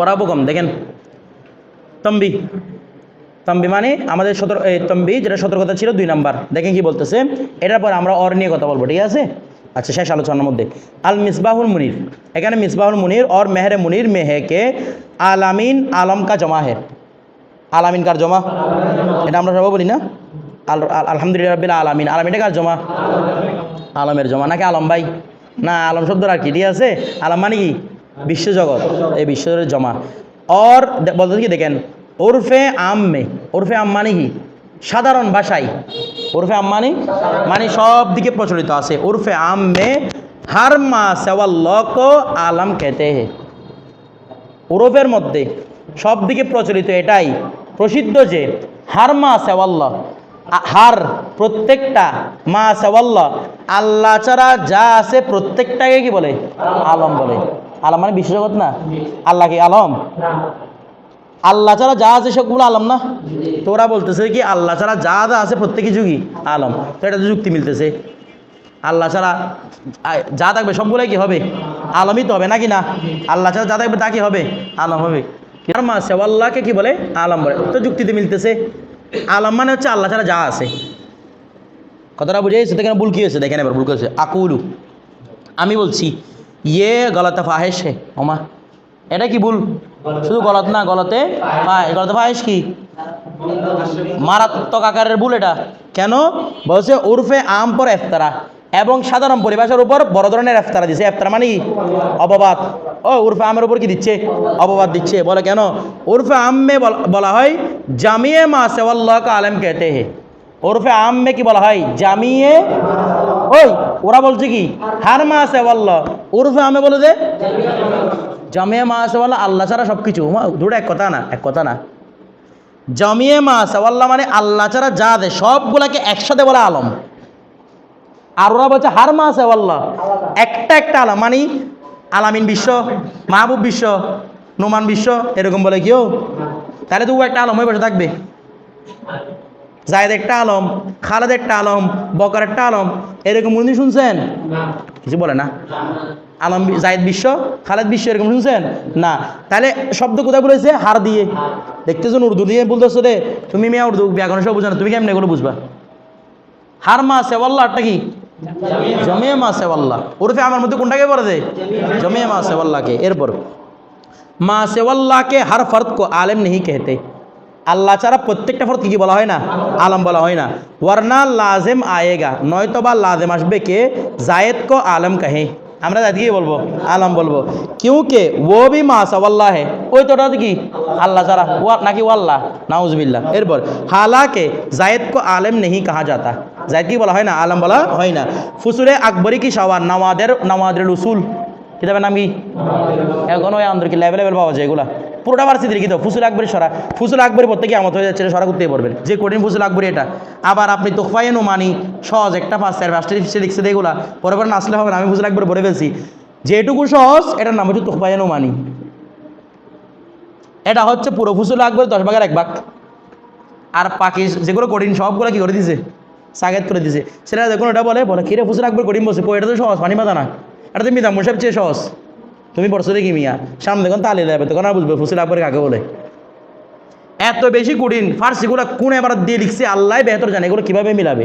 পড়াবো কম, দেখেন। তম্বি। তম্বি মানে আমাদের সতর তম্বি যেটা সতর্কতা ছিল দুই নাম্বার। দেখেন কি বলতেছে? এটার পর আমরা অর নিয়ে কথা বলব, ঠিক আছে? আচ্ছা শেষ আলোচনার মধ্যে। আল মিসবাহুল মুনির। এখানে মিসবাহুল মুনির, অর মেহরে মুনির মেহে কে আলামিন আলম কা জমা হে। আলামিন কার জমা? এটা আমরা সবাই বলি না? আল, আল- আলহামদুলিল্লাহ রবিল আলামিন। আলামিনটা কার জমা? আলমের জমা, নাকি আলম ভাই? না, আলম শব্দ আর কি, ঠিক আছে? আলম মানে কি? বিশ্বজগৎ, এই বিশ্বের জমা। অর বলতে কি দেখেন? ওরফে আম মে ওরফে আম মানে কি? সাধারণ ভাষায়। ওরফে আম মানে? মানে সব দিকে প্রচলিত আছে। ওরফে আম মে হার মা সেওয়াল্লক আলম খেতে হে। ওরফের মধ্যে সব দিকে প্রচলিত এটাই। প্রসিদ্ধ যে হার মা সেওয়াল্লাহ হার প্রত্যেকটা মা সেওয়াল্লাহ আল্লাহ ছাড়া যা আছে প্রত্যেকটাকে কি বলে? আলম বলে। আলম মানে বিশ্বজগৎ না? আল্লাহ কি আলম? আল্লাহ ছাড়া যা আছে সবগুলো আলম না? তোরা বলতেছে কি আল্লাহ ছাড়া যা যা আছে প্রত্যেক কি আলম। তো এটা তো যুক্তি মিলতেছে। আল্লাহ ছাড়া যা থাকবে সবগুলোই কি হবে? আলমই তো হবে নাকি না? আল্লাহ ছাড়া যা থাকবে তা কি হবে? আলম হবে। সেওয়াল্লাহকে কি বলে? আলম বলে। তো যুক্তিতে মিলতেছে। আলম মানে হচ্ছে আল্লাহ ছাড়া যা আছে। কথাটা বুঝে গেছে দেখেন ভুল হয়েছে? দেখেন এবার ভুল করেছে আকুলু। আমি বলছি ইয়ে গলতে ফাহেস হে, ওমা। এটা কি ভুল? শুধু গলত না, গলতে গলতে ফাহেস কি? মারাত্মক আকারের ভুল এটা। কেন? বলছে, উর্ফে আম পর এফতারা এবং সাধারণ পরিভাষার উপর বড় ধরনের এফতারা দিছে। এফতারা মানে কি? অপবাদ। ও, উর্ফে আমের উপর কি দিচ্ছে? অপবাদ দিচ্ছে। বলে কেন? উর্ফে আম্মে বলা- হয়, জামিয়ে মা সেওয়াল্লাহ আলম কেতে হে। ওরফে আম্মে কি বলা হয়? জামিয়ে ওই, ওরা বলছে কি, হার মা সেওয়াল্লাহ ওরফে আমে বলে দে জামিয়ে মা সেওয়াল্লাহ আল্লাহ ছাড়া সব কিছু দুটো এক কথা না, এক কথা না। জামিয়ে মা সেওয়াল্লাহ মানে আল্লাহ ছাড়া যা দে, সবগুলাকে একসাথে বলে আলম। আর ওরা বলছে হার মা সেওয়াল্লাহ একটা একটা আলম মানে আলামিন বিশ্ব, মাহবুব বিশ্ব, নোমান বিশ্ব, এরকম বলে কেউ তাহলে তো ও একটা আলম হয়ে বসে থাকবে। জায়দ একটা আলম খালেদ একটা আলম বকর একটা আলম এরকম উনি শুনছেন? কিছু বলে না? আলম জায়দ বিশ্ব খালেদ বিশ্ব এরকম শুনছেন? না। তাহলে শব্দ কোথায় বলেছে? হার দিয়ে। দেখতেছেন উর্দু দিয়ে বলতেছো রে তুমি মেয়া উর্দু ব্যাকরণ সব বুঝো না। তুমি কেমন করে বুঝবা? হার মা সেওয়াল্লাহটা কি? জমিয়ে মা সেওয়াল্লাহ ওরফে আমার মধ্যে কোনটাকে বলে দে? জমিয়ে মা সেওয়াল্লাহকে এরপর মা সেওয়াল্লাহকে হার ফর্দ কো আলেম নেই কেহতে। আল্লাহ ছাড়া প্রত্যেকটা ফরদ কি বলা হয় না? আলম বলা হয় না। ওয়ারনা লাজেম আয়েগা নয়তো বা লাজেম আসবে কে? জায়েদ কো আলম কাহে। আমরা জায়দ বলব? আলম বলব। কিউকে? ও বি মা সওয়াল্লাহ। হে ওই তো ওটা কি? আল্লাহ ছাড়া। ও নাকি ও আল্লাহ নাউজবিল্লাহ। এরপর, হালাকে জায়েদ কো আলেম নেহি কাহা যাতা? জায়েদ কি বলা হয় না? আলম বলা হয় না। ফুসুরে আকবরি কি সওয়ার? নওয়াদের নওয়াদের উসুল। কিতাবের নাম কি? এখন ওই আন্দোলন কি লেভেল লেভেল পাওয়া যায় এগুলা। পুরোটা ভার্সিটি লিখিত ফুসুল আকবরি সরা। ফুসুল আকবরি পড়তে গিয়ে আমত হয়ে যাচ্ছে সরা করতেই পড়বেন যে কঠিন ফুসুল আকবরি এটা। আবার আপনি তোফাইন মানি, সহজ একটা ইয়ার ফার্স্ট ইয়ার লিখছে এগুলা পরে পরে না আসলে হবে না, আমি ফুসুল আকবর পড়ে ফেলছি। যেটুকু সহজ, এটার নাম হচ্ছে তোফাইন মানি। এটা হচ্ছে পুরো ফুসুল আকবর দশ ভাগের এক ভাগ। আর পাখি যেগুলো কঠিন, সবগুলো কি করে দিছে? সাগেত করে দিছে। সেটা দেখুন এটা বলে বলে কিরে ফুসুল আকবর কঠিন বসে এটা তো সহজ পানি মাথা না। এটা তো মিতাম সব চেয়ে সহজ। তুমি পড়ছো দেখি মিয়া। সামনে দেখুন তালে যাবে তখন আর বুঝবে ফুসুল আকবর কাকে বলে। এত বেশি কঠিন ফার্সিগুলো কোন এবার দিয়ে লিখছে, আল্লাহ বেহতর জানে, এগুলো কীভাবে মিলাবে।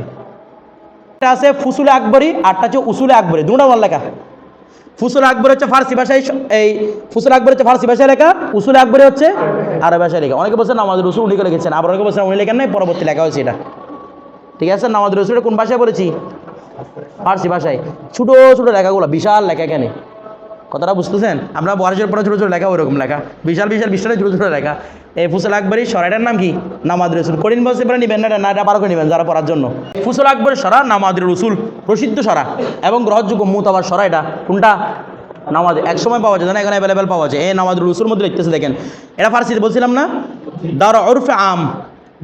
এটা আছে ফুসুলে আকবরী, আরটা হচ্ছে উসুলে আকবরী। দুটা আমার লেখা। ফুসুল আকবর হচ্ছে ফার্সি ভাষায় এই ফুসুল আকবর হচ্ছে ফার্সি ভাষায় লেখা, উসুল আকবরী হচ্ছে আরব ভাষায় লেখা। অনেকে বলছেন আমাদের রসুল উনি লিখেছেন, আবার অনেকে বলছেন উনি লেখেন নাই, পরবর্তী লেখা হয়েছে এটা। ঠিক আছে, নামাজ রসুলটা কোন ভাষায় বলেছি? ফার্সি ভাষায়। ছোটো ছোটো লেখাগুলো, বিশাল লেখা এখানে। কথাটা বুঝতেছেন? আমরা বয়সের পরে ছোটো ছোটো লেখা ওরকম লেখা। বিশাল বিশাল, বিশালে ছোটো ছোটো লেখা। এই ফুসল আকবরী সরাইটার নাম কি? নামাদ রসুল। কঠিন বলছে পরে নিবেন না না, এটা পারো করে নেবেন, যারা পড়ার জন্য। ফুসল আকবরের সরা নামাদ রসুল। প্রসিদ্ধ সরা। এবং গ্রহণযোগ্য মুতাবার সরা এটা। কোনটা? নামাজ। এক সময় পাওয়া যায় না এখানে অ্যাভেলেবেল পাওয়া যায়। এই নামাজ রসুল মধ্যে লিখতেছে, দেখেন। এটা ফার্সিতে বলছিলাম না? দার ওরফে আম।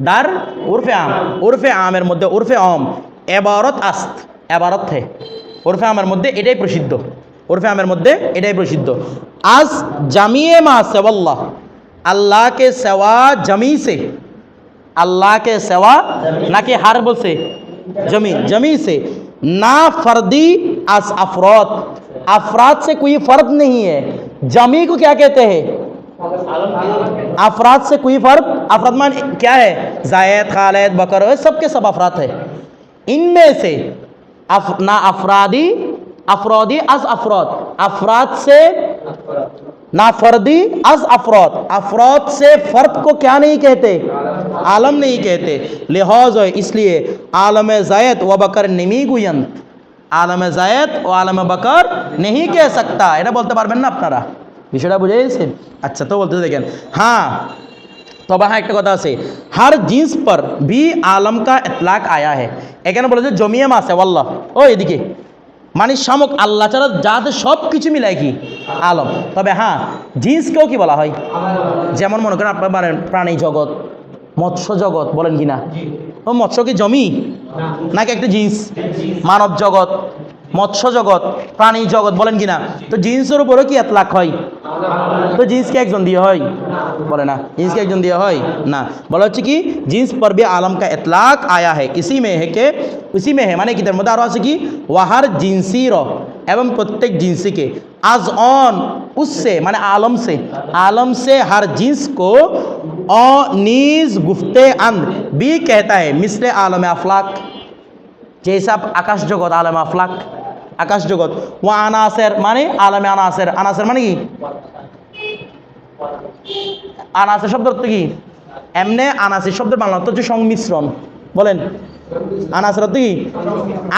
দার উর্ফে আম। উর্ফে আমের মধ্যে উর্ফে আম এবারত আস্ত। এবারত হে ওরফে আমের মধ্যে এটাই প্রসিদ্ধ। ওরফে আমের মধ্যে এটাই প্রসিদ্ধ। আজ জামিয়ে মা সেওয়াল্লাহ আল্লাহকে সেওয়া জমি আল্লাহকে সেওয়া নাকি হারব সে जमी जमी से ना फर्दी अस अफराद अफराद से कोई फर्द नहीं है जमी को क्या कहते हैं अफराद से कोई फर्द अफराद मान क्या है जायद खालद बकर सब के सब अफराद है इनमें से अफ, ना अफरादी अफरादी अज अफराद अफराद से ना फर्दी अज अफराद अफराद से फर्द को क्या नहीं कहते आलम नहीं कहते लिहाज इसलिए आलम जायद व बकर निमी गुयंत আলমে জায়েদ ও আলমে বকর নেহি কে সকতা এটা বলতে পারবেন না আপনারা বিষয়টা বুঝে গেছেন আচ্ছা তো বলতে দেখেন হ্যাঁ তবে হ্যাঁ একটা কথা আছে হার জিন্স পর ভি আলম কা ইতলাক আয়া है এখানে বলেছে জমিয়ে মাসে ওয়াল্লাহ ও এদিকে মানে শামক আল্লাহ ছাড়া যাতে সব কিছু মিলায় কি? আলম। তবে হ্যাঁ জিন্সকেও কি বলা হয়? যেমন মনে করেন আপনার মানে প্রাণী জগৎ মৎস্য জগৎ বলেন কি না ও মৎস্য কি জমি? নাকি একটা জিন্স? মানব জগৎ? মৎস্য জগৎ প্রাণী জগৎ বলেন কি না তো জিন্সের উপরেও কি এত লাখ হয় তো জিন্সকে একজন দিয়ে হয় বলে না জিন্সকে একজন দিয়ে হয় না বলা হচ্ছে কি জিন্স পর भी आलम का इतलाक आया है इसी में है कि उसी में है মানে কি তার মধ্যে আরও আছে কি ওয়াহার জিন্সির এবং প্রত্যেক জিন্সিকে আজ অন उससे মানে आलम से आलम से हर जिन्स को औ नीज गुफ्ते अंद भी कहता है मिसले आलम अफलाक जैसा আকাশ জগৎ আলম আফলাক আকাশ জগৎ ও আনাসের মানে আলমে আনাসের। আনাসের মানে কি? আনাসের শব্দ অর্থ কি? এমনে আনাসের শব্দের বাংলা অর্থ হচ্ছে সংমিশ্রণ। বলেন। আনাসের অর্থ কি?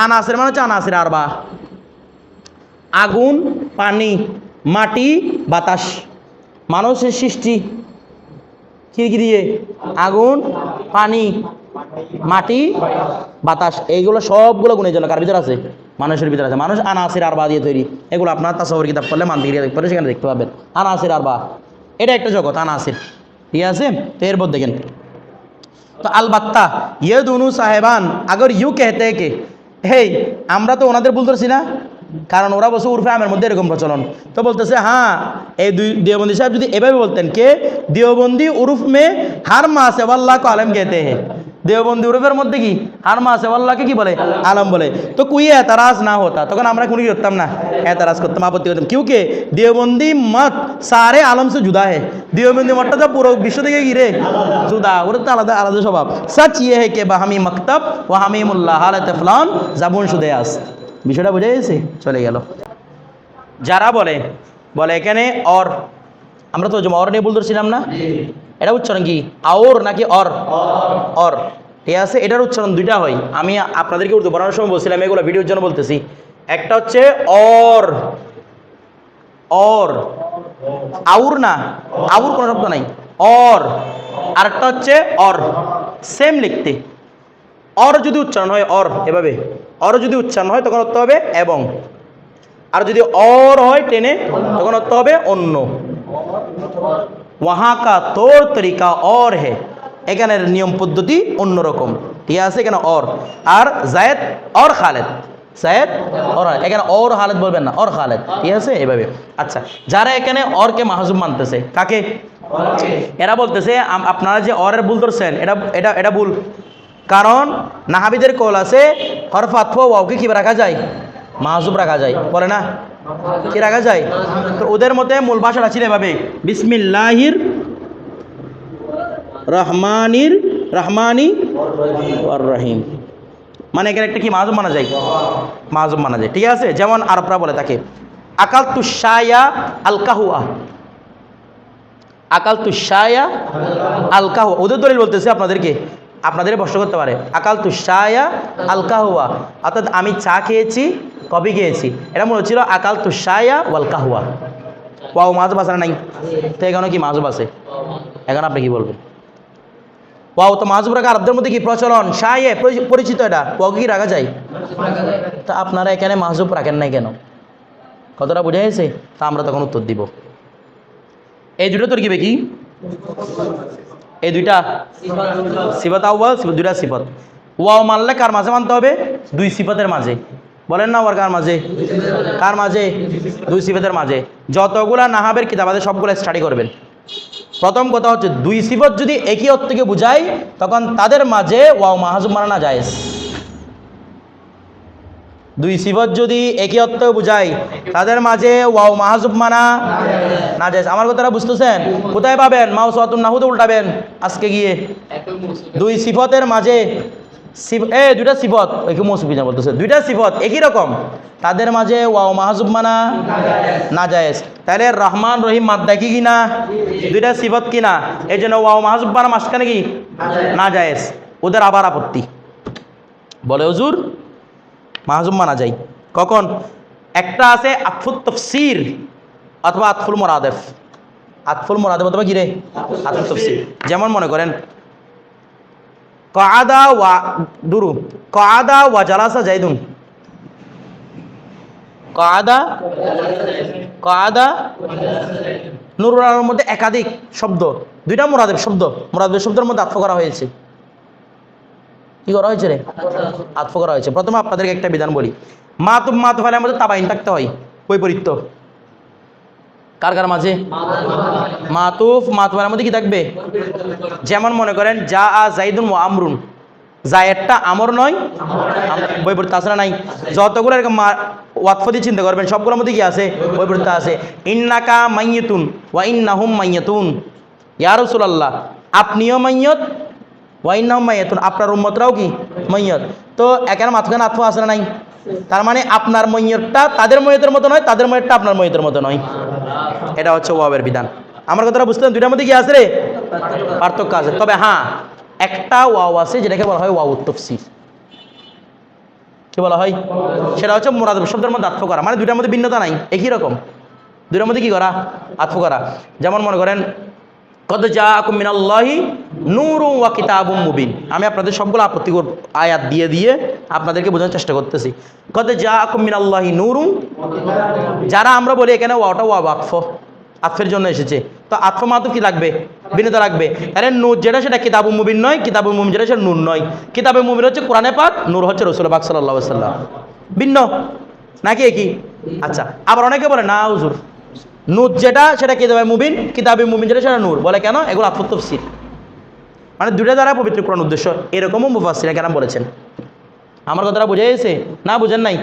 আনাসের মানে হচ্ছে আনাসের আরবা। আগুন, পানি, মাটি, বাতাস। মানুষের সৃষ্টি। কি কি দিয়ে? আগুন, পানি, মাটি, বাতাস। এইগুলো সবগুলো গুণের জন্য। কার ভিতরে আছে? মানুষের ভিতরে আছে। মানুষ আনাসির আরবা দিয়ে তৈরি। এগুলো আপনার তাসবর কিতাব পড়লে মান্দির পড়লে সেখানে দেখতে পাবেন। আনাসির আরবা। এটা একটা জগৎ, আনাসির। ঠিক আছে? তো এরপর দেখেন। তো আলবাত্তা ইয়ে দুনু সাহেবান, আগর ইউ কেহতে কে? হেই, আমরা তো ওনাদের ভুল ধরছি না? কারণ ওরা বসে উর্ফে আমের মধ্যে এরকম প্রচলন। তো বলতেছে হ্যাঁ এই দুই দেওবন্দি সাহেব যদি এভাবে বলতেন কে? দেওবন্দি উরুফ মে হার মা সে আল্লাহ কো আলম কেতে হে। দেওবন্দি উরুফের মধ্যে কি? আরমা আছে, আল্লাহকে কি বলে? আলম বলে। তো কুই এতারাজ না হতা। তখন আমরা কোনো কি করতাম না? এতারাজ করতাম, আপত্তি করতাম। কেউ কে? দেওবন্দি মত, সারে আলম সে জুদা হে। দেওবন্দি মতটা তো পুরো বিশ্ব থেকে গিরে জুদা। ওর তো আলাদা আলাদা স্বভাব। সচ ইয়ে হে কে বাহামি মকতব ওয়াহামিমুল্লাহ হালাত ফলান জাবুন সুদে আস। বিষয়টা বুঝে গেছে? চলে গেল। যারা বলে বলে এখানে অর। আমরা তো জমা অর নিয়ে ভুল ধরছিলাম না? এটা উচ্চারণ কি? আওর নাকি অর? অর। ঠিক আছে, এটার উচ্চারণ দুইটা হয়। আমি আপনাদেরকে উর্দু পড়ানোর সময় বলছিলাম, এগুলো ভিডিওর জন্য বলতেছি। একটা হচ্ছে অর। অর। আউর না? আউর কোনো শব্দ নাই। অর। আরেকটা হচ্ছে অর। সেম লিখতে। অর যদি উচ্চারণ হয়, অর, এভাবে। অর যদি উচ্চারণ হয়, তখন অর্থ হবে এবং। আর যদি অর হয়, টেনে, তখন অর্থ হবে অন্য। ওয়াহা কা তোর তরিকা অর হে এখানের নিয়ম পদ্ধতি অন্যরকম। ঠিক আছে? এখানে অর। আর জায়েদ, অর খালেদ। জায়েদ, অর। এখানে অর খালেদ বলবেন না, অর খালেদ। ঠিক আছে? এভাবে। আচ্ছা যারা এখানে অরকে মাহজুব মানতেছে, কাকে? এরা বলতেছে আপনারা যে অরের ভুল ধরছেন, এটা এটা এটা ভুল। কারণ নাহাবিদের কল আছে হরফাত ওয়াওকে কি রাখা যায়? মাহজুব রাখা যায়। বলে না? কি রাখা যায়? তো ওদের মতে মূল ভাষাটা ছিল এভাবে, বিসমিল্লাহির রহমানির রহমানি রহিম। মানে এখানে একটা কি মাহজুব মানা যায়? মাহজুব মানা যায়। ঠিক আছে? যেমন আরবরা বলে তাকে আকাল তুষায়া আলকাহুয়া। আকাল তুষায়া আলকাহু ওদের দলিল বলতেছে আপনাদেরকে আপনাদের প্রশ্ন করতে পারে। আকাল তুষায়া আলকাহুয়া অর্থাৎ আমি চা খেয়েছি কবে খেয়েছি। এটা মনে হচ্ছিল আকাল তুষায়া ওয়ালকাহুয়া ওয়াও আছে না নাই। তো এখানে কি মাঝব আছে এখন আপনি কি বলবেন? ওয়াও, তো রাখা আরবদের মধ্যে কি প্রচলন? পরি- পরিচিত এটা? ওয়াও কি রাখা যায়? তা আপনারা এখানে মাহজুব রাখেন নাই কেন? কতটা বোঝা গেছে? তা আমরা তখন উত্তর দিব। এই দুটো তোর কি এই দুইটা সিফত আউ্বাল দুইটা সিফত। ওয়াও মানলে কার মাঝে মানতে হবে? দুই সিফতের মাঝে। বলেন না ওর কার মাঝে? কার মাঝে? দুই সিফতের মাঝে। যতগুলা নাহাবের কিতাব আছে, সবগুলো স্টাডি করবেন। প্রথম কথা হচ্ছে, দুই সিফত যদি একই অর্থকে বুঝায় তখন তাদের মাঝে ওয়াও মাহাজুব মানা না যায় দুই সিফত যদি একই অর্থ বুঝায়, তাদের মাঝে ওয়াও মাহাজুব মানা না যায় আমার কথাটা বুঝতেছেন? কোথায় পাবেন? মাও অতুন নাহুদ উল্টাবেন আজকে গিয়ে। দুই সিফতের মাঝে এ, দুইটা সিফত একই মৌসুফি না বলতেছে। দুইটা সিফত একই রকম। তাদের মাঝে ওয়াও মাহাজুব মানা না জায়েজ তাহলে রহমান রহিম মাদ্দা কি কিনা? দুইটা সিফত কিনা? এই জন্য ওয়াও মাহাজুব মানা মাসখানে কি? না জায়েজ ওদের আবার আপত্তি। বলে হুজুর মাহাজুম মানা যায়। কখন? একটা আছে আতফুল তফসির অথবা আতফুল মোরাদেফ। আতফুল মোরাদেফ অথবা কি রে? আতফুল তফসির। যেমন মনে করেন, কাদা ওয়া, দুরু, কাদা ওয়া জালাসা জাইদুন কাদা কাদা, নুরুল আলমের মধ্যে একাধিক শব্দ। দুইটা মোরাদেব শব্দ। মোরাদেব শব্দের মধ্যে আত্ম করা হয়েছে। কি করা হয়েছে রে? আত্ম করা হয়েছে। প্রথমে আপনাদেরকে একটা বিধান বলি। মাতুব মাতুফালের মধ্যে তাবাইন থাকতে হয়। বৈপরীত্য। কার কার মাঝে? মাতুফ মাতুফালের মধ্যে কি থাকবে? যেমন মনে করেন যা আ জাইদুন ও আমরুন। জায়েরটা আমর নয়, বৈপরীত্য আছে না নাই? যতগুলো এরকম মা- ওয়াতফতি চিন্তা করবেন, সবগুলোর মধ্যে কি আছে? বৈপরীত্য আছে। ইন্নাকা মাইয়তুন ওয়া ইন্নাহুম মাইয়াতুন। ইয়া রাসূলুল্লাহ, আপনিও মাইয়ত ওয়াইনাম মাইয়াতুন, আপনার উম্মতরাও কি? মৈয়ত তো এখানে মাঝখানে আত্ম আছে নাই? তার মানে আপনার মৈয়তটা তাদের মৈয়তের মতো নয়, তাদের মৈয়তটা আপনার মৈয়তের মতো নয়। এটা হচ্ছে ওয়াবের বিধান। আমার কথাটা বুঝতে দুইটার মধ্যে কি আছে রে? পার্থক্য আছে। তবে হ্যাঁ একটা ওয়াও আছে যেটাকে বলা হয় ওয়াউ তফসির। কি বলা হয়? সেটা হচ্ছে মুরাদ শব্দের মধ্যে আত্ম করা। মানে দুইটার মধ্যে ভিন্নতা নাই, একই রকম। দুইটার মধ্যে কি করা? আত্ম করা। যেমন মনে করেন কত যা মিনাল্লাহি নূরু ওয়া কিতাবুম মুবিন। আমি আপনাদের সবগুলো আপত্তি আয়াত দিয়ে দিয়ে আপনাদেরকে বোঝানোর চেষ্টা করতেছি। কত যা মিনাল্লাহি নূরু যারা আমরা বলি এখানে ওয়াটা ওয়া আতফ। আতফের জন্য এসেছে। তো আতফ মাত্র কি লাগবে? বিনীত লাগবে। তাহলে নূর যেটা সেটা কিতাবু মুবিন নয় কিতাবু মুবিন যেটা সেটা নূর নয়। কিতাবে মুবিন হচ্ছে কোরআনে পাক, নূর হচ্ছে রসুল পাক সাল্লাহ সাল্লাম ভিন্ন? নাকি একই? আচ্ছা আবার অনেকে বলে, না হুজুর। নূর যেটা, সেটা কিতাবে মুবিন কিতাবে মুবিন যেটা, সেটা নূর। বলে কেন? এগুলো আতফ তফসির মানে দুটা দ্বারা পবিত্র কোরআন উদ্দেশ্য। এরকমও মুফাসিরা কেন বলেছেন। আমার কথাটা বুঝে গেছে? না, বুঝেন নাই।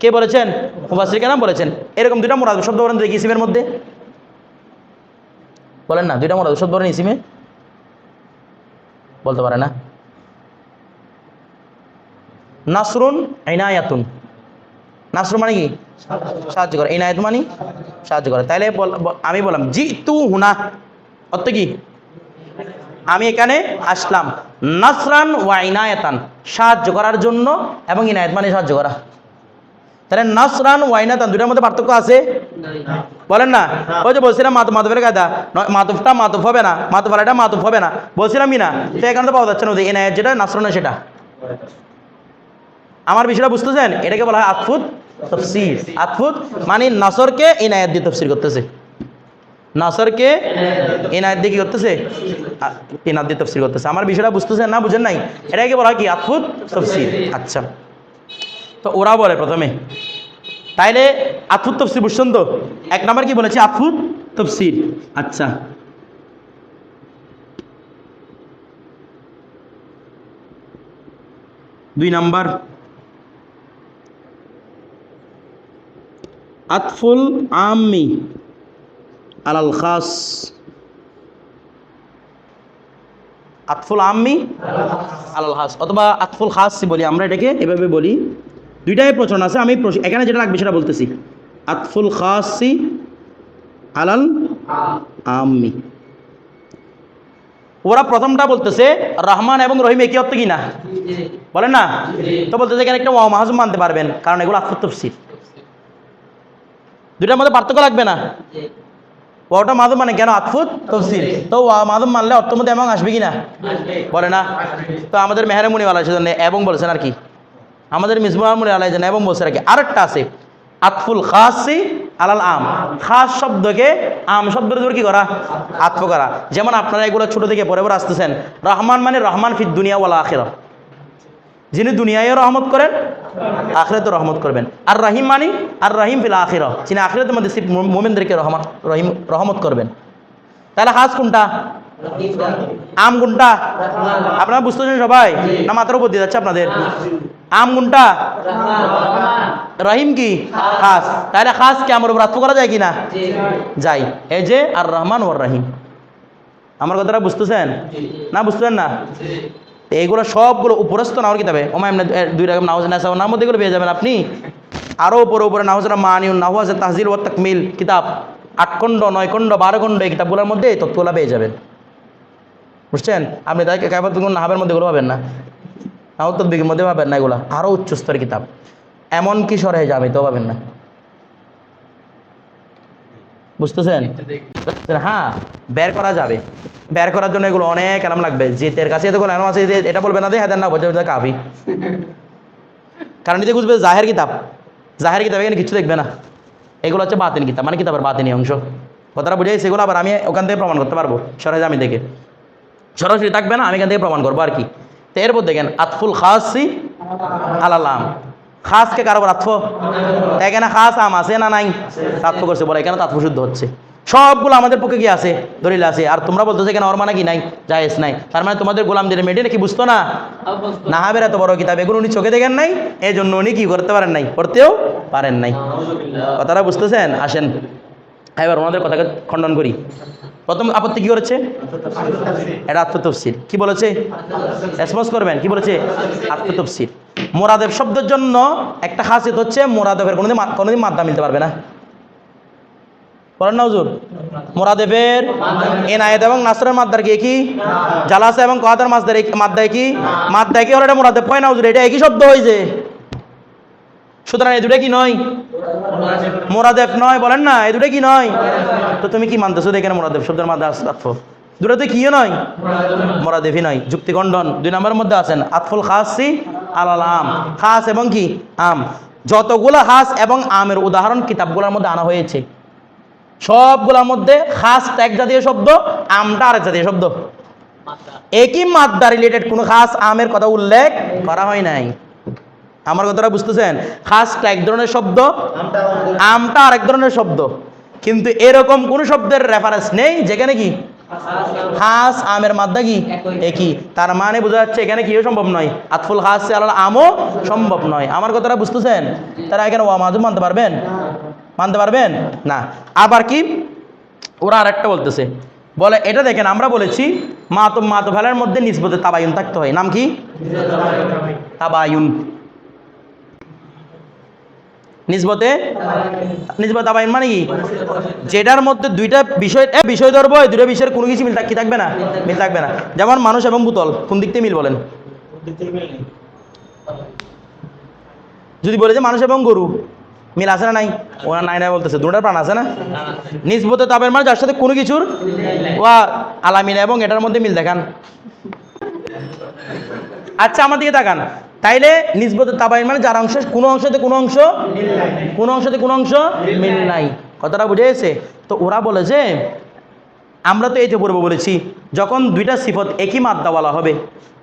কে বলেছেন? মুফাসির কেন বলেছেন। এরকম দুটা মোরাদ শব্দ বলেন দেখি ইসিমের মধ্যে। বলেন না, দুইটা মোরাদ শব্দ বলেন ইসিমে। বলতে পারে না। নাসরুন ইনায়াতুন। নাসরুন মানে কি? সাহায্য করে। ইনায়াত মানে সাহায্য করে। বল- আমি বললাম জি তু হুনা। অর্থ কি? আমি এখানে আসলাম। নাসরান ওয়া ইনায়াতান। সাহায্য করার জন্য এবং ইনায়াত মানে সাহায্য করা। তাহলে নাসরান ওয়া ইনায়াতান দুটার মধ্যে পার্থক্য আছে? বলেন না। ওই যে বলছিলাম মাতু মাতুফের কায়দা। মাতুফটা মাতুফ হবে না। মাতুফ আলাটা মাতুফ হবে না। বলছিলামই না? তো এখানে তো পাওয়া যাচ্ছে না। এনায়াত যেটা নাসরান সেটা। আমার বিষয়টা বুঝতেছেন? এটাকে বলা হয় আতফুত তফসির। আতফুত মানে নাসরকে ইনায়াত দিয়ে তফসির করতেছে। নাসরকে ইনায়াত দিয়ে কি করতেছে? ইনায়াত দিয়ে তফসির করতেছে। আমার বিষয়টা বুঝতেছেন না, বুঝেন নাই? এটাকে বলা হয় কি? আতফুত তফসির। আচ্ছা। তো ওরা বলে প্রথমে। তাইলে আতফুত তফসির বুঝছেন তো? এক নাম্বার কি বলেছে? আতফুত তফসির। আচ্ছা। দুই নাম্বার আতফুল আমি আলাল খাস। আতফুল আম্মি আলাল খাস। অথবা আতফুল খাস বলি আমরা এটাকে, এভাবে বলি। দুইটাই প্রচলন আছে, আমি এখানে যেটা লাগবে সেটা বলতেছি। আতফুল খাসি আলাল আম্মি। ওরা প্রথমটা বলতেছে, রহমান এবং রহিম একই অর্থ কি না? বলেন না? তো বলতেছে এখানে একটা ওয়া মানতে পারবেন, কারণ এগুলো আতফুত তফসির দুইটার মধ্যে পার্থক্য লাগবে না? ওটা মাধব মানে কেন? আতফুত তফসির তো মাধব মানলে অর্থ মধ্যে এবং আসবে কি না বলে না। তো আমাদের মেহরে মুনিওয়ালা সেজন্য এবং বলছেন আর কি। আমাদের মিসবুল মুনিওয়ালা জন্য এবং বলছে আর কি। আরেকটা আছে, আতফুল খাসি আলাল আম। খাস শব্দকে আম শব্দের উপর কি করা? আতফ করা। যেমন আপনারা এগুলো ছোট থেকে পরে পরে আসতেছেন, রহমান মানে রহমান ফিদ দুনিয়া ওয়ালা আখেরা যিনি দুনিয়ায় রহমত করেন আখরাতে রহমত করবেন। আর রহিম মানি? আর রহিম ফিল আখির। যিনি আখরাতের মধ্যে সিফ মোমেনদেরকে রহমত রহিম রহমত করবেন। তাহলে হাজ কোনটা? আম কোনটা? আপনারা বুঝতেছেন সবাই? না, মাথার উপর দিয়ে যাচ্ছে আপনাদের। আম কোনটা? রহিম কি? খাস তাহলে খাস কি আমার উপর করা যায় কি না যাই এ যে আর রহমান ওর রহিম। আমার কথাটা বুঝতেছেন? না বুঝতেছেন না? এইগুলো সবগুলো উপরস্থ নাওয়ার কিতাবে। ওমায় দুই রকম নাওয়াজ নাসা নার মধ্যে এগুলো পেয়ে যাবেন আপনি। আরও উপরে উপরে নাওয়াজরা মানিউন, নাওয়াজ, তাহজিল ও তাকমিল কিতাব, আট খণ্ড, নয় খণ্ড, বারো খণ্ড এই কিতাবগুলোর মধ্যে এই তথ্যগুলো পেয়ে যাবেন। বুঝছেন? আপনি তাই কেবল নাহাবের মধ্যে এগুলো পাবেন না। নাহত তদ্বিকের মধ্যে পাবেন না এগুলো। আরও উচ্চস্তরের কিতাব। এমন কি সরে যাবে তো পাবেন না। বুঝতেছেন? হ্যাঁ বের করা যাবে। বের করার জন্য এগুলো অনেক এলাম লাগবে। জিতের কাছে এত এলাম আছে যে এটা বলবে না যে হ্যাঁ না বোঝা বোঝা কাবি কারণ এতে বুঝবে জাহের কিতাব। জাহের কিতাব এখানে কিছু দেখবে না। এগুলো হচ্ছে বাতিন কিতাব মানে কিতাবের বাতিনি অংশ। কথাটা বুঝাই সেগুলো আবার আমি ওখান থেকে প্রমাণ করতে পারব, সরাসরি আমি দেখে। সরাসরি থাকবে না, আমি এখান থেকে প্রমাণ করব আর কি। তো এরপর দেখেন, আতফুল খাসি আলালাম খাসকে কারও আত্ম? এখানে খাস আম আছে না নাই? তাৎফ করছে বলে, এখানে তাৎফ শুদ্ধ হচ্ছে। সবগুলো আমাদের পক্ষে কি আছে? দলিল আছে। আর তোমরা বলতেছো এখানে ওর মানে কি নাই? জায়েজ নাই। তার মানে তোমাদের গোলাম দিলে মেডি নাকি বুঝতো না? নাহাবের এত বড় কিতাব, এগুলো উনি চোখে দেখেন নাই? এই জন্য উনি কি করতে পারেন নাই? করতেও পারেন নাই। কথাটা বুঝতেছেন? আসেন। এবার ওনাদের কথাকে খণ্ডন করি। প্রথম আপত্তি কি করেছে? এটা আত্মতফসির কি বলেছে? রেসপন্স করবেন? কি বলেছে? আত্মতফসির মোরাদেব শব্দের জন্য একটা খাসিয়ত হচ্ছে মোরাদেবের কোনোদিন কোনোদিন মাদ্দা মিলতে পারবে না। বলেন না হুজুর? মোরাদেবের এনায়েত এবং নাসরের মাদ্দার কি? একই জালাসা এবং কহাদার মাদ্দার মাদ্দা কি? মাদ্দা কি হলো এটা মোরাদেব? হয় না হুজুর, এটা একই শব্দ হয়েছে সুতরাং এই দুটা কি নয়? মোরাদেব নয়, বলেন না এই দুটা কি নয়? তো তুমি কি মানতেছো দেখে মোরাদেব শব্দের মাদ্দা আত্ম দুটাতে কিও নয়? মোরাদেবই নয় যুক্তিখণ্ডন দুই নম্বরের মধ্যে আছেন, আতফুল খাসি আলাল আম। খাস এবং কি? আম। যতগুলো খাস এবং আমের উদাহরণ কিতাবগুলোর মধ্যে আনা হয়েছে সবগুলোর মধ্যে খাস এক জাতীয় শব্দ আমটা আরেক জাতীয় শব্দ। একই মাদ্দা রিলেটেড কোনো খাস আমের কথা উল্লেখ করা হয় নাই। আমার কথাটা বুঝতেছেন? খাসটা এক ধরনের শব্দ আমটা আরেক ধরনের। শব্দ। কিন্তু এরকম কোন শব্দের রেফারেন্স নেই যেখানে কি? হাস আমের মাদ্দা কি? একই। তার মানে বোঝা যাচ্ছে এখানে কিও সম্ভব নয়। আতফুল হাস আলাল আমও সম্ভব নয়। আমার কথাটা বুঝতেছেন? তারা এখানে ওয়া মাঝুম মানতে পারবেন? মানতে পারবেন? না। আবার কি? ওরা আরেকটা বলতেছে। বলে এটা দেখেন আমরা বলেছি মাতো মাতো ভেলার মধ্যে নিসবতে তাবায়ুন থাকতে হয়। নাম কি? তাবায়ুন। নিসবতে? নিসবত তাবায়ুন মানে কি? যেটার মধ্যে দুইটা বিষয় বিষয় ধরবো, এই দুটো বিষয়ের কোনো কিছু মিল কি থাকবে না? মিল থাকবে না। যেমন মানুষ এবং বুতল কোন দিক থেকে মিল বলেন? যদি বলে যে মানুষ এবং গরু, মিল আছে না নাই? ওরা নাই নাই বলতেছে, দুটার প্রাণ আছে না? নিসবতে তাবের মানে যার সাথে কোনো কিছুর ওয়া আলামিনা এবং এটার মধ্যে মিল দেখান। আচ্ছা আমার দিকে তাকান। তাইলে নিসবতে তাবাইন মানে যার অংশ, কোনো অংশতে কোনো অংশ কোনো অংশতে কোনো অংশ মিল নাই। কথাটা বুঝে গেছে? তো ওরা বলে যে, আমরা তো এই তো পূর্ব বলেছি, যখন দুইটা সিফত একই মাদ্দা বলা হবে,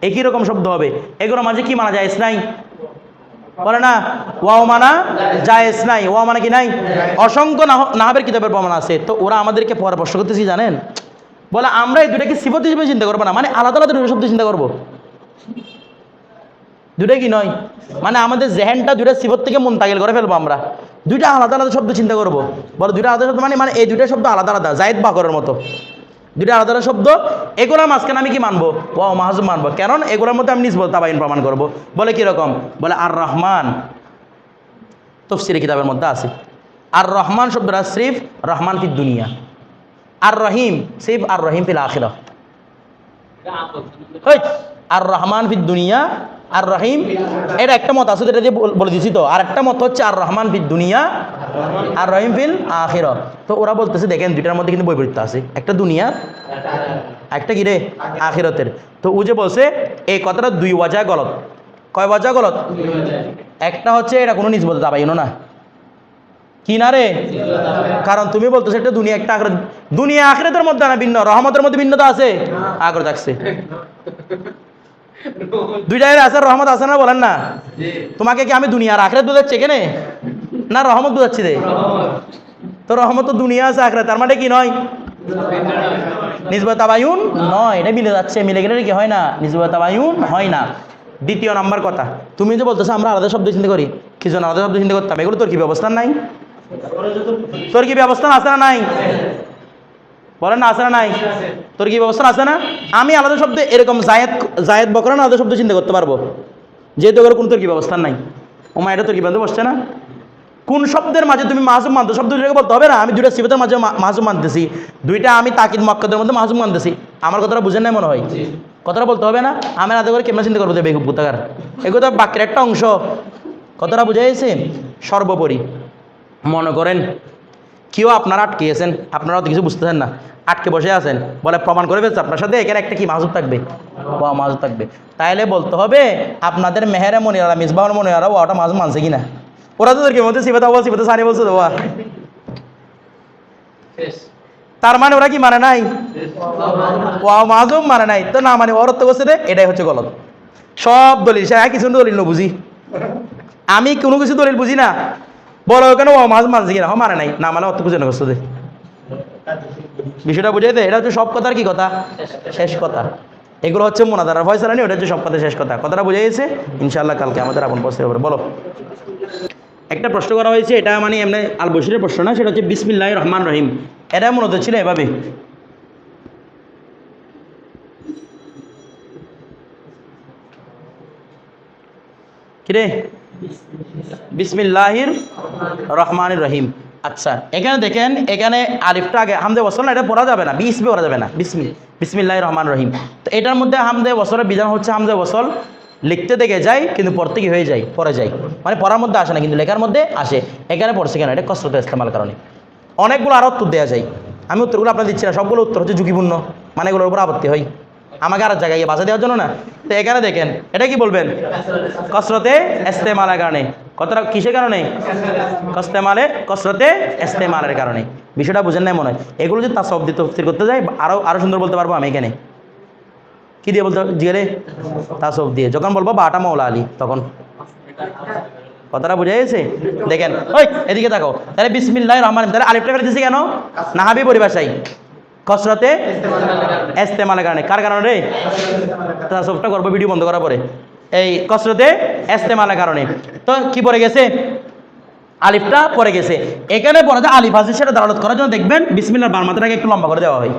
একই রকম শব্দ হবে, এগুলোর মাঝে কি মানা যায় নাই? বলে না, ওয়াও মানা জায়েজ নাই। ওয়া মানে কি নাই? অসংখ্য নাহ- নাহাবের কিতাবের প্রমাণ আছে। তো ওরা আমাদেরকে পরামর্শ করতেছি, জানেন? বলে আমরা এই দুটাকে সিফত হিসেবে চিন্তা করব না মানে আলাদা আলাদা দুটো শব্দ চিন্তা করব। দুটা কি নয়? মানে আমাদের জেহেনটা দুটা সিফত থেকে মন মুন্তাকিল করে ফেলব আমরা। দুইটা আলাদা আলাদা শব্দ চিন্তা করব। বলো দুইটা আলাদা শব্দ মানে মানে এই দুইটা শব্দ আলাদা আলাদা জায়দ বাকরের মতো। দুইটা আলাদা আলাদা শব্দ এগুলোর মাঝখানে আমি কি মানবো? ও মাহাজুম মানবো। কারণ এগুলোর মধ্যে আমি নিজবত তাবাইন প্রমাণ করব। বলে কীরকম বলে আর রহমান তফসিরি কিতাবের মধ্যে আছে। আর রহমান শব্দটা সিফ রহমান ফির দুনিয়া। আর রহিম সিফ আর রহিম ফিল আখিরা আর রহমান ফির দুনিয়া আর রহিম এটা একটা মত আছে যেটা দিয়ে বলে দিচ্ছি তো। আর একটা মত হচ্ছে আর রহমান ফির দুনিয়া আর রহিম ফিল আখির তো ওরা বলতেছে, দেখেন, দুইটার মধ্যে কিন্তু বৈপরীত্য আছে। একটা দুনিয়া, একটা কি রে? আখিরতের। তো ও যে বলছে, এই কথাটা দুই ওয়াজা গলত। কয় ওয়াজা গলত? একটা হচ্ছে, এটা কোনো নিজ বলতে দাবাইনো না। কি না রে? কারণ তুমি বলতেছো, একটা দুনিয়া, একটা আখরাত। দুনিয়া আখরাতের মধ্যে না ভিন্ন, রহমতের মধ্যে ভিন্নতা আছে। আগ্রহ থাকছে দুইটাই আছে রহমত আছে না বলেন না? তোমাকে কি আমি দুনিয়ার আখরাত বোঝাচ্ছি এখানে না রহমত বোঝাচ্ছি রে। তো রহমত তো দুনিয়া আছে আখরাত তার মানে কি নয়? নিজবত তাবায়ুন নয়। এটা মিলে যাচ্ছে মিলে গেলে কি হয় না? নিজবত তাবায়ুন হয় না। দ্বিতীয় নাম্বার কথা তুমি যে বলতেছো আমরা আলাদা শব্দ চিন্তা করি কি জন্য আলাদা শব্দ চিন্তা করতাম? এগুলো তোর কি ব্যবস্থা নাই? তোর কি ব্যবস্থা আছে না নাই? বলেন না আছে না নাই? তোর কি ব্যবস্থা আছে না? আমি আলাদা শব্দে এরকম জায়েদ জায়েদ বকরান আলাদা শব্দ চিন্তা করতে পারব। যেহেতু ওগুলো কোনো তোর কি ব্যবস্থা নাই। ওমা এটা তোর কি বান্ধব বসছে না? কোন শব্দের মাঝে তুমি মাহজুম মানতো শব্দ দুইটাকে বলতে হবে না আমি দুইটা সিফতের মাঝে মা- মাহজুম মানতেছি দুইটা আমি তাকিদ মক্কাদের মধ্যে মাহজুম মানতেছি আমার কথাটা বুঝেন নাই মনে হয়? কথাটা বলতে হবে না আমি আলাদা করে কেমন চিন্তা করব বেগুব গুতাকার এগুলো তো বাক্যের একটা অংশ। কথাটা বুঝে গেছে সর্বোপরি। মনে করেন কেউ আপনারা আটকিয়েছেন? আপনারা অত কিছু বুঝতেছেন না। আটকে বসে আছেন। বলে প্রমাণ করে ফেলছে আপনার সাথে এখানে একটা কি মাহুব থাকবে? বা মাহুব থাকবে। তাইলে বলতে হবে আপনাদের মেহেরে মনিরা মিসবাহর মনিরা ওটা মাঝ মানছে কিনা? ওরা তো কি মধ্যে সিবাতা বল সিবাতা সানি বলছে ওয়া। তার মানে ওরা কি মানে নাই? ওয়া মাজুম মানে নাই। তো না মানে ওর তো বলছে এটাই হচ্ছে গলত। সব দলিল সে কিছু দলিল না বুঝি আমি কোনো কিছু দলিল বুঝি না। বলো কেন? ও মানে নাই। না মানে অত এটা হচ্ছে সব কথার কি কথা? শেষ কথা। এগুলো হচ্ছে ফয়সালা নেই ওটা হচ্ছে সব কথা শেষ কথা। কথাটা বুঝে গেছে? কালকে আমাদের আপন বলো। একটা প্রশ্ন করা হয়েছে, এটা মানে এমনি আল বসিরের প্রশ্ন না, সেটা হচ্ছে বিসমিল্লাহ রহমান রহিম। এটা মূলত ছিল এভাবে। কিরে? বিসমিল্লাহির রহমান রহিম। আচ্ছা এখানে দেখেন, এখানে আলিফটা আগে হামদে বসল না, এটা পড়া যাবে না বিসমি পড়া যাবে না, বিসমি বিসমিল্লাহ রহমান রহিম। তো এটার মধ্যে হামদে বসলের বিধান হচ্ছে হামদে বসল লিখতে দেখে যায়, কিন্তু পড়তে কি হয়ে যায়, পড়ে যায়। মানে পড়ার মধ্যে আসে না, কিন্তু লেখার মধ্যে আসে। এখানে পড়ছে কেন? এটা কষ্ট ইস্তেমাল কারণে। অনেকগুলো আরও উত্তর দেওয়া যায়। আমি উত্তরগুলো আপনার দিচ্ছি না, সবগুলো উত্তর হচ্ছে ঝুঁকিপূর্ণ। মানে এগুলোর উপর আপত্তি হয়। আমাকে আর জায়গায় গিয়ে বাসা দেওয়ার জন্য না? তো এখানে দেখেন, এটা কি বলবেন? কসরতে এস্তেমালের কারণে। কতটা, কিসের কারণে? কস্তেমালে, কসরতে এস্তেমালের কারণে। বিষয়টা বুঝেন নাই মনে হয়। এগুলো যদি তার সব তফসির করতে যাই আরও আরও সুন্দর বলতে পারব আমি এখানে। কি দিয়ে বলতে জিগেলে তাসব দিয়ে। যখন বলব বাটা মৌলা আলী, তখন। কথাটা বুঝে গেছে? দেখেন, ওই, এদিকে দেখো তাহলে বিসমিল্লাহ রহমান তাহলে আলিফটা করে দিছি কেন? নাহাবি পরিভাষাই কসরতে এস্তেমালের কারণে। কার কারণে রে? তাসবটা করব ভিডিও বন্ধ করার পরে। এই কসরতে এস্তেমালের কারণে। তো কি পড়ে গেছে? আলিফটা পড়ে গেছে। এখানে পড়ে যে আলিফ আছে, সেটা দাঁড়াত করার জন্য দেখবেন, বিসমিল্লার বারমাতাটাকে একটু লম্বা করে দেওয়া হয়।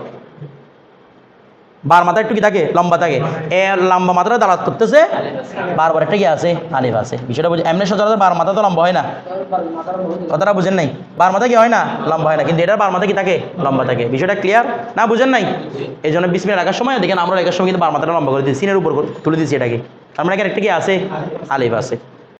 বার মাথা একটু কি থাকে? লম্বা থাকে। এ লম্বা মাথাটা দাঁড়াত করতেছে। বারবার একটা কি আছে? আলিফ আছে। বিষয়টা বুঝে এমনি সচরাচর বার মাথা তো লম্বা হয় না। কথাটা বুঝেন নাই। বার মাথা কি হয় না? লম্বা হয় না। কিন্তু এটার বার মাথা কি থাকে? লম্বা থাকে। বিষয়টা ক্লিয়ার না, বুঝেন নাই? এই জন্য বিসমিল রাখার সময় দেখেন আমরা রাখার সময় কিন্তু বার মাথাটা লম্বা করে দিই সিনের উপর তুলে দিচ্ছি এটাকে। আমরা এখানে একটা কি আছে? আলিফ আছে।